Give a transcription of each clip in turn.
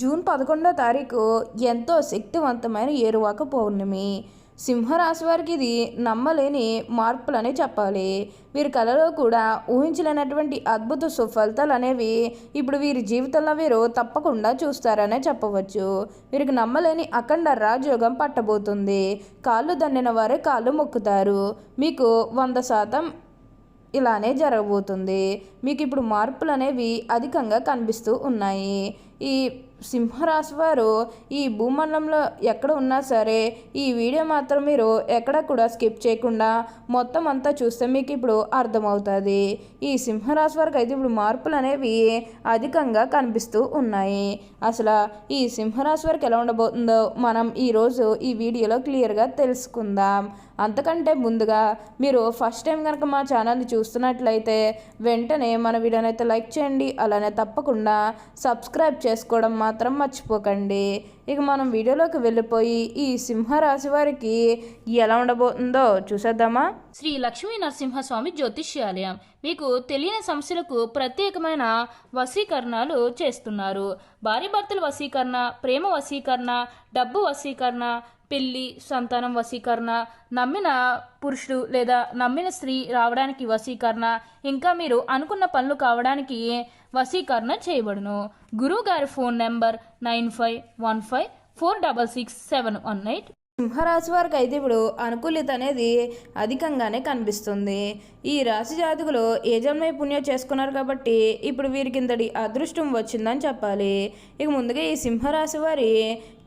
June పదకొండో తారీఖు ఎంతో శక్తివంతమైన ఏరువాక పౌర్ణమి. సింహరాశి వారికి ఇది నమ్మలేని మార్పులనే చెప్పాలి. వీరి కళలో కూడా ఊహించలేనటువంటి అద్భుత సుఫలితాలు అనేవి ఇప్పుడు వీరి జీవితంలో వీరు తప్పకుండా చూస్తారనే చెప్పవచ్చు. వీరికి నమ్మలేని అఖండ రాజయోగం పట్టబోతుంది. కాళ్ళు దండిన వారే కాళ్ళు మొక్కుతారు. మీకు వంద శాతం ఇలానే జరగబోతుంది. మీకు ఇప్పుడు మార్పులు అనేవి అధికంగా కనిపిస్తూ ఉన్నాయి. ఈ సింహరాశి వారు ఈ భూమండలంలో ఎక్కడ ఉన్నా సరే ఈ వీడియో మాత్రం మీరు ఎక్కడ కూడా స్కిప్ చేయకుండా మొత్తం అంతా చూస్తే మీకు ఇప్పుడు అర్థమవుతుంది. ఈ సింహరాశి వారికి అయితే ఇప్పుడు మార్పులు అనేవి అధికంగా కనిపిస్తూ ఉన్నాయి. అసలు ఈ సింహరాశి వారికి ఎలా ఉండబోతుందో మనం ఈరోజు ఈ వీడియోలో క్లియర్గా తెలుసుకుందాం. అంతకంటే ముందుగా మీరు ఫస్ట్ టైం కనుక మా ఛానల్ని చూస్తున్నట్లయితే వెంటనే మన వీడియోనైతే లైక్ చేయండి. అలానే తప్పకుండా సబ్స్క్రైబ్ చేసుకోవడం మాత్రం మర్చిపోకండి. ఇక మనం వీడియోలోకి వెళ్ళిపోయి ఈ సింహరాశి వారికి ఎలా ఉండబోతుందో చూసేద్దామా? శ్రీ లక్ష్మీ నరసింహస్వామి జ్యోతిష్యాలయం మీకు తెలియని సమస్యలకు ప్రత్యేకమైన వశీకరణాలు చేస్తున్నారు. భార్య భర్తల వశీకరణ ప్రేమ వశీకరణ డబ్బు వశీకరణ పెళ్ళి సంతానం వశీకరణ నమ్మిన పురుషుడు లేదా నమ్మిన స్త్రీ రావడానికి వశీకరణ ఇంకా మీరు అనుకున్న పనులు కావడానికి వశీకరణ చేయబడును? గురువు గారి phone number nine five one five four double six seven one eight. సింహరాశి వారికి అయితే ఇప్పుడు అనుకూలిత అనేది అధికంగానే కనిపిస్తుంది. ఈ రాశి జాతకులు ఏ జన్మ పుణ్యం చేసుకున్నారు కాబట్టి ఇప్పుడు వీరికి ఇంతటి అదృష్టం వచ్చిందని చెప్పాలి. ఇక ముందుగా ఈ సింహరాశి వారి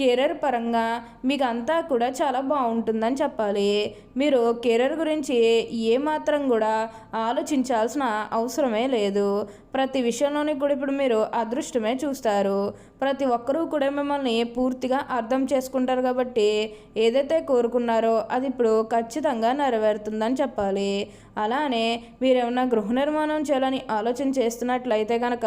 కెరీర్ పరంగా మీకు అంతా కూడా చాలా బాగుంటుందని చెప్పాలి. మీరు కెరీర్ గురించి ఏమాత్రం కూడా ఆలోచించాల్సిన అవసరమే లేదు. ప్రతి విషయంలోని కూడా ఇప్పుడు మీరు అదృష్టమే చూస్తారు. ప్రతి ఒక్కరూ కూడా మిమ్మల్ని పూర్తిగా అర్థం చేసుకుంటారు కాబట్టి ఏదైతే కోరుకున్నారో అది ఇప్పుడు ఖచ్చితంగా నెరవేరుతుందని చెప్పాలి. అలానే మీరేమన్నా గృహ నిర్మాణం చేయాలని ఆలోచన చేస్తున్నట్లయితే కనుక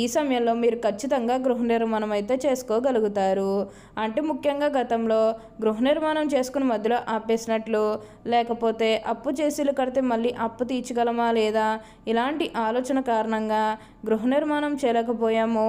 ఈ సమయంలో మీరు ఖచ్చితంగా గృహ నిర్మాణం అయితే చేసుకోగలుగుతారు. అంటే ముఖ్యంగా గతంలో గృహ నిర్మాణం చేసుకుని మధ్యలో ఆపేసినట్లు లేకపోతే అప్పు చేసిలు కడితే మళ్ళీ అప్పు తీర్చగలమా లేదా? ఇలాంటి ఆలోచన కారణంగా గృహ నిర్మాణం చేయలేకపోయాము.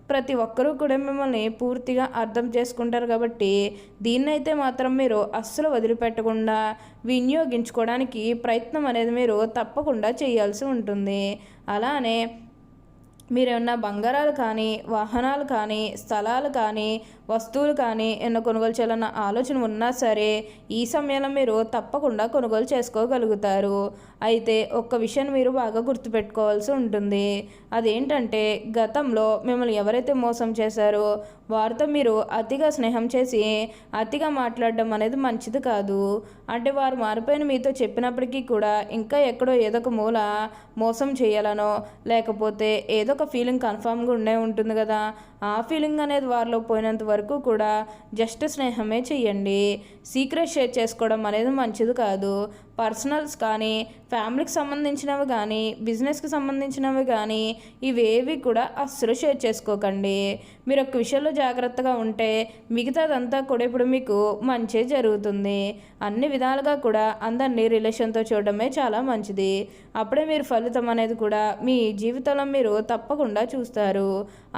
ప్రతి ఒక్కరూ కూడా మిమ్మల్ని పూర్తిగా అర్థం చేసుకుంటారు కాబట్టి దీన్నైతే మాత్రం మీరు అస్సలు వదిలిపెట్టకుండా వినియోగించుకోవడానికి ప్రయత్నం అనేది మీరు తప్పకుండా చేయాల్సి ఉంటుంది. అలానే మీరేమన్నా బంగారాలు కానీ వాహనాలు కానీ స్థలాలు కానీ వస్తువులు కానీ ఎన్నో కొనుగోలు చేయాలన్న ఆలోచన ఉన్నా సరే ఈ సమయంలో మీరు తప్పకుండా కొనుగోలు చేసుకోగలుగుతారు. అయితే ఒక్క విషయాన్ని మీరు బాగా గుర్తుపెట్టుకోవాల్సి ఉంటుంది. అదేంటంటే గతంలో మిమ్మల్ని ఎవరైతే మోసం చేశారో వారితో మీరు అతిగా స్నేహం చేసి అతిగా మాట్లాడడం అనేది మంచిది కాదు. అంటే వారు మారిపోయిన మీతో చెప్పినప్పటికీ కూడా ఇంకా ఎక్కడో ఏదో ఒక మూల మోసం చేయాలనో లేకపోతే ఏదో ఒక ఫీలింగ్ కన్ఫామ్గా ఉండే ఉంటుంది కదా. ఆ ఫీలింగ్ అనేది వారిలో పోయినంత వరకు కూడా జస్ట్ స్నేహమే చెయ్యండి. సీక్రెట్ షేర్ చేసుకోవడం అనేది మంచిది కాదు. పర్సనల్స్ కానీ ఫ్యామిలీకి సంబంధించినవి కానీ బిజినెస్కి సంబంధించినవి కానీ ఇవేవి కూడా అస్సలు షేర్ చేసుకోకండి. మీరు ఒక విషయంలో జాగ్రత్తగా ఉంటే మిగతాదంతా కూడా ఇప్పుడు మీకు మంచి జరుగుతుంది. అన్ని విధాలుగా కూడా అందరినీ రిలేషన్తో చూడడమే చాలా మంచిది. అప్పుడే మీరు ఫలితం అనేది కూడా మీ జీవితంలో మీరు తప్పకుండా చూస్తారు.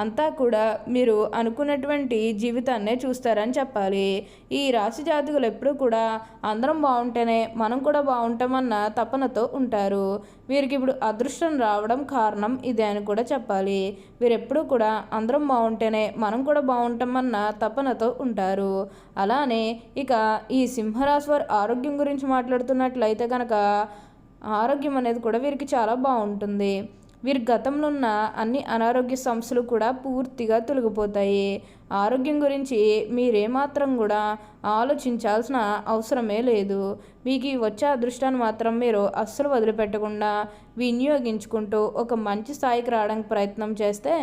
అంతా కూడా మీరు అనుకున్నటువంటి జీవితాన్నే చూస్తారని చెప్పాలి. ఈ రాశి జాతకులు ఎప్పుడూ కూడా అందరం బాగుంటేనే మనం కూడా బాగుంటామన్న తపనతో ఉంటారు. వీరికి ఇప్పుడు అదృష్టం రావడం కారణం ఇదే అని కూడా చెప్పాలి. వీరెప్పుడూ కూడా అందరం బాగుంటేనే మనం కూడా బాగుంటామన్న తపనతో ఉంటారు. అలానే ఇక ఈ సింహరాశి వారి ఆరోగ్యం గురించి మాట్లాడుతున్నట్లయితే కనుక ఆరోగ్యం అనేది కూడా వీరికి చాలా బాగుంటుంది. వీరి గతంలో ఉన్న అన్ని అనారోగ్య సమస్యలు కూడా పూర్తిగా తొలగిపోతాయి. ఆరోగ్యం గురించి మీరేమాత్రం కూడా ఆలోచించాల్సిన అవసరమే లేదు. మీకు ఈ వచ్చే అదృష్టాన్ని మాత్రం మీరు అస్సలు వదిలిపెట్టకుండా వినియోగించుకుంటూ ఒక మంచి స్థాయికి రావడానికి ప్రయత్నం చేస్తే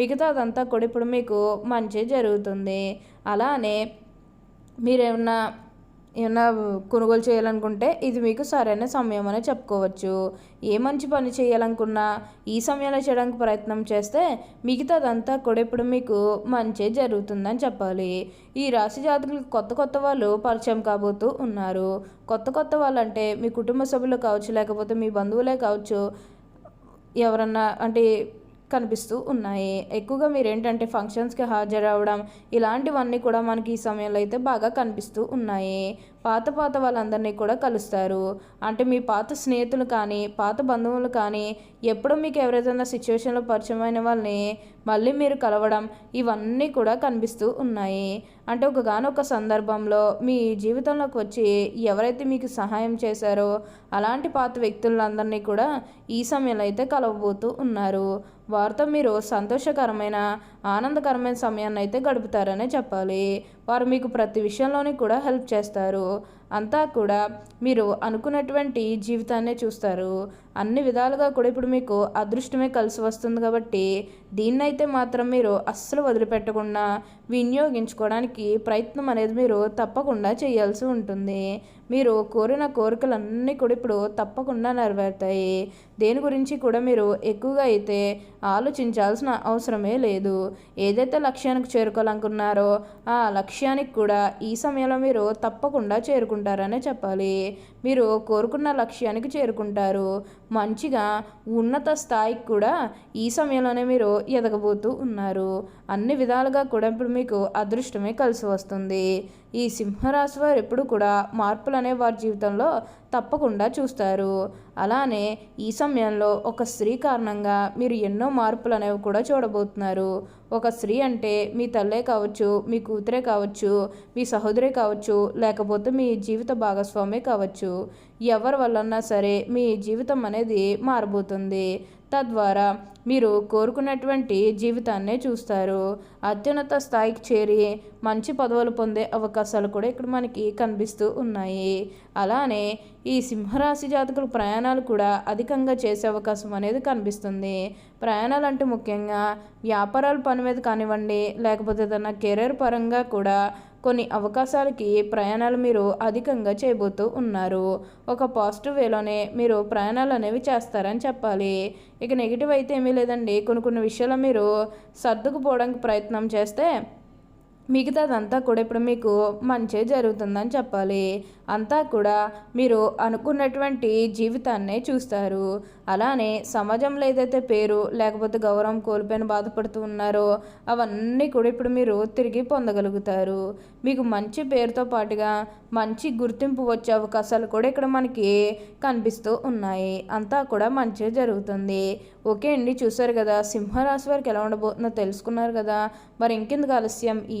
మిగతాదంతా కూడా ఇప్పుడు మీకు మంచి జరుగుతుంది. అలానే మీరేమన్నా ఏమన్నా కొనుగోలు చేయాలనుకుంటే ఇది మీకు సరైన సమయం అని చెప్పుకోవచ్చు. ఏ మంచి పని చేయాలనుకున్నా ఈ సమయంలో చేయడానికి ప్రయత్నం చేస్తే మిగతాదంతా కూడా ఇప్పుడు మీకు మంచి జరుగుతుందని చెప్పాలి. ఈ రాశి జాతకులకు కొత్త కొత్త వాళ్ళు పరిచయం కాబోతూ ఉన్నారు. కొత్త కొత్త వాళ్ళు అంటే మీ కుటుంబ సభ్యులు కావచ్చు లేకపోతే మీ బంధువులే కావచ్చు ఎవరన్నా అంటే కనిపిస్తూ ఉన్నాయి. ఎక్కువగా మీరు ఏంటంటే ఫంక్షన్స్కి హాజరవడం ఇలాంటివన్నీ కూడా మనకి ఈ సమయంలో అయితే బాగా కనిపిస్తూ ఉన్నాయి. పాత పాత వాళ్ళందరినీ కూడా కలుస్తారు. అంటే మీ పాత స్నేహితులు కానీ పాత బంధువులు కానీ ఎప్పుడో మీకు ఎవరైనా సిచ్యువేషన్లో పరిచయమైన వాళ్ళని మళ్ళీ మీరు కలవడం ఇవన్నీ కూడా కనిపిస్తూ ఉన్నాయి. అంటే ఒకగానొక సందర్భంలో మీ జీవితంలోకి వచ్చి ఎవరైతే మీకు సహాయం చేశారో అలాంటి పాత వ్యక్తులందరినీ కూడా ఈ సమయంలో అయితే కలవబోతూ ఉన్నారు. వారితో మీరు సంతోషకరమైన ఆనందకరమైన సమయాన్ని అయితే గడుపుతారనే చెప్పాలి. వారు మీకు ప్రతి విషయంలోని కూడా హెల్ప్ చేస్తారు. Gracias. అంతా కూడా మీరు అనుకున్నటువంటి జీవితాన్నే చూస్తారు. అన్ని విధాలుగా కూడా ఇప్పుడు మీకు అదృష్టమే కలిసి వస్తుంది కాబట్టి దీన్నైతే మాత్రం మీరు అస్సలు వదిలిపెట్టకుండా వినియోగించుకోవడానికి ప్రయత్నం అనేది మీరు తప్పకుండా చేయాల్సి ఉంటుంది. మీరు కోరిన కోరికలన్నీ కూడా ఇప్పుడు తప్పకుండా నెరవేరుతాయి. దేని గురించి కూడా మీరు ఎక్కువగా అయితే ఆలోచించాల్సిన అవసరమే లేదు. ఏదైతే లక్ష్యానికి చేరుకోవాలనుకున్నారో ఆ లక్ష్యానికి కూడా ఈ సమయంలో మీరు తప్పకుండా చేరుకుంటారనే చెప్పాలి. మీరు కోరుకున్న లక్ష్యానికి చేరుకుంటారు. మంచిగా ఉన్నత స్థాయికి కూడా ఈ సమయంలోనే మీరు ఎదగబోతూ ఉన్నారు. అన్ని విధాలుగా కూడా ఇప్పుడు మీకు అదృష్టమే కలిసి వస్తుంది. ఈ సింహరాశి వారు ఎప్పుడు కూడా మార్పులు అనే వారి జీవితంలో తప్పకుండా చూస్తారు. అలానే ఈ సమయంలో ఒక స్త్రీ కారణంగా మీరు ఎన్నో మార్పులు అనేవి కూడా చూడబోతున్నారు. ఒక స్త్రీ అంటే మీ తల్లే కావచ్చు మీ కూతురే కావచ్చు మీ సహోదరే కావచ్చు లేకపోతే మీ జీవిత భాగస్వామే కావచ్చు. ఎవరి వల్లన్నా సరే మీ జీవితం అనేది మారబోతుంది. తద్వారా మీరు కోరుకున్నటువంటి జీవితాన్నే చూస్తారు. అత్యున్నత స్థాయికి చేరి మంచి పదవులు పొందే అవకాశాలు కూడా ఇక్కడ మనకి కనిపిస్తూ ఉన్నాయి. అలానే ఈ సింహరాశి జాతకుల ప్రయాణాలు కూడా అధికంగా చేసే అవకాశం అనేది కనిపిస్తుంది. ప్రయాణాలు అంటే ముఖ్యంగా వ్యాపారాల పని మీద కానివ్వండి లేకపోతే ఏదైనా కెరీర్ పరంగా కూడా కొన్ని అవకాశాలకి ప్రయాణాలు మీరు అధికంగా చేయబోతూ ఉన్నారు. ఒక పాజిటివ్ వేలోనే మీరు ప్రయాణాలు అనేవి చేస్తారని చెప్పాలి. ఇక నెగిటివ్ అయితే ఏమీ లేదండి. కొన్ని కొన్ని విషయాలు మీరు సర్దుకుపోవడానికి ప్రయత్నం చేస్తే మిగతాదంతా కూడా ఇప్పుడు మీకు మంచే జరుగుతుందని చెప్పాలి. అంతా కూడా మీరు అనుకున్నటువంటి జీవితాన్నే చూస్తారు. అలానే సమాజంలో ఏదైతే పేరు లేకపోతే గౌరవం కోల్పోయిన బాధపడుతూ ఉన్నారో అవన్నీ కూడా ఇప్పుడు మీరు తిరిగి పొందగలుగుతారు. మీకు మంచి పేరుతో పాటుగా మంచి గుర్తింపు వచ్చే అవకాశాలు కూడా ఇక్కడ మనకి కనిపిస్తూ ఉన్నాయి. అంతా కూడా మంచి జరుగుతుంది. ఓకే అండి చూసారు కదా సింహరాశి వారికి ఎలా ఉండబోతుందో తెలుసుకున్నారు కదా. మరి ఇంకెందుకు ఆలస్యం? ఈ